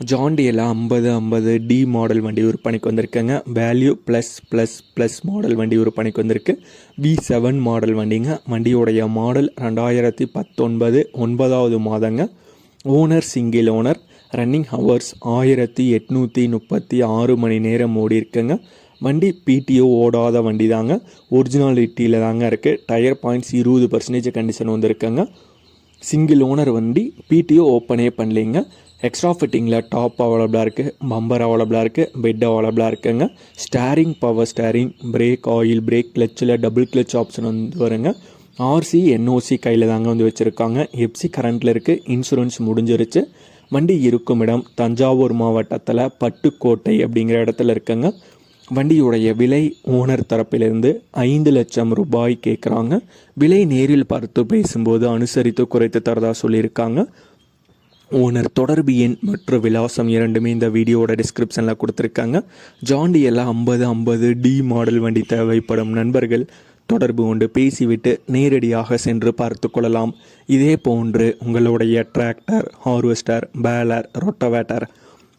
ஜாண்டியில் ஐம்பது ஐம்பது D model வண்டி விற்பனைக்கு வந்திருக்குங்க. Value plus plus plus model வண்டி விற்பனைக்கு வந்திருக்கு. வி செவன் மாடல் வண்டிங்க. வண்டியோடைய மாடல் ரெண்டாயிரத்தி பத்தொன்பது ஒன்பதாவது மாதங்க. Owner single owner running hours ஆயிரத்தி எட்நூற்றி முப்பத்தி ஆறு மணி நேரம் ஓடி இருக்குங்க. வண்டி பிடிஓ ஓடாத வண்டி தாங்க ஒரிஜினாலிட்டியில் தாங்க இருக்குது டயர் பாயிண்ட்ஸ் இருபது பர்சன்டேஜ் கண்டிஷன் வந்துருக்குங்க. சிங்கிள் ஓனர் வண்டி பிடிஓ ஓப்பனே பண்ணலைங்க. எக்ஸ்ட்ரா ஃபிட்டிங்கில் டாப் அவைலபிளாக இருக்குது பம்பர் அவைலபிளாக இருக்குது பெட் அவைலபிளாக இருக்குங்க. Steering power steering brake oil brake கிளச்சில் double clutch option வந்து வருங்க. ஆர்சி என்ஓசி கையில் தாங்க வந்து வச்சுருக்காங்க. எப்சி கரண்ட்டில் இருக்குது இன்சூரன்ஸ் முடிஞ்சிருச்சு. வண்டி இருக்கும் இடம் தஞ்சாவூர் மாவட்டத்தில் பட்டுக்கோட்டை அப்படிங்கிற இடத்துல இருக்குங்க. வண்டியுடைய விலை ஓனர் தரப்பிலிருந்து ஐந்து லட்சம் ரூபாய் கேட்குறாங்க. விலை நேரில் பார்த்து பேசும்போது அனுசரித்து குறைத்து தரதா சொல்லியிருக்காங்க. ஓனர் தொடர்பு எண் மற்றும் விலாசம் இரண்டுமே இந்த வீடியோவோட டிஸ்கிரிப்ஷனில் கொடுத்துருக்காங்க. ஜாண்டி எல்லாம் ஐம்பது ஐம்பது டி மாடல் வண்டி தேவைப்படும் நண்பர்கள் தொடர்பு கொண்டு பேசிவிட்டு நேரடியாக சென்று பார்த்து கொள்ளலாம். இதே போன்று உங்களுடைய டிராக்டர் ஹார்வெஸ்டர் பேலர் ரொட்டவேட்டர்